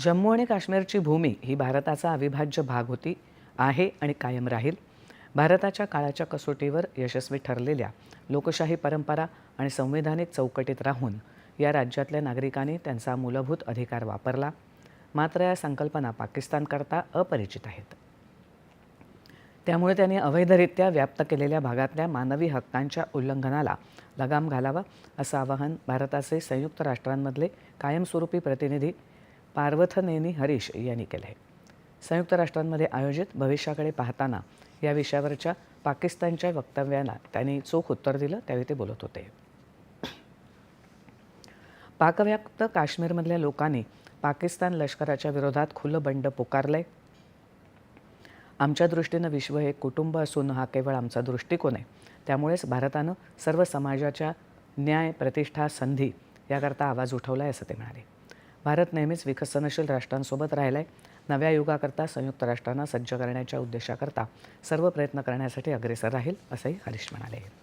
जम्मू आणि काश्मीरची भूमी ही भारताचा अविभाज्य भाग होती आहे आणि कायम राहील. भारताच्या काळाच्या कसोटीवर यशस्वी ठरलेल्या लोकशाही परंपरा आणि संवैधानिक चौकटीत राहून या राज्यातल्या नागरिकांनी त्यांचा मूलभूत अधिकार वापरला. मात्र या संकल्पना पाकिस्तानकरता अपरिचित आहेत. त्यामुळे त्यांनी अवैधरित्या व्याप्त केलेल्या भागातल्या मानवी हक्कांच्या उल्लंघनाला लगाम घालावा असं आवाहन भारताचे संयुक्त राष्ट्रांमधले कायमस्वरूपी प्रतिनिधी पार्वथनेनी हरीश यांनी केलं आहे संयुक्त राष्ट्रांमध्ये आयोजित भविष्याकडे पाहताना या विषयावरच्या पाकिस्तानच्या वक्तव्याला त्यांनी चोख उत्तर दिलं त्यावेळी ते बोलत होते. पाकव्याप्त काश्मीरमधल्या लोकांनी पाकिस्तान लष्कराच्या विरोधात खुलं बंड पुकारलंय. आमच्या दृष्टीनं विश्व हे कुटुंब असून हा केवळ आमचा दृष्टिकोन आहे. त्यामुळेच भारतानं सर्व समाजाच्या न्याय प्रतिष्ठा संधी याकरता आवाज उठवला आहे असं ते म्हणाले. भारत नेहमीच विकसनशील राष्ट्रांसोबत राहिला आहे नव्या युगाकरता संयुक्त राष्ट्रांना सज्ज करण्याच्या उद्देशाकरता सर्व प्रयत्न करण्यासाठी अग्रेसर राहील असंही हरीश म्हणाले.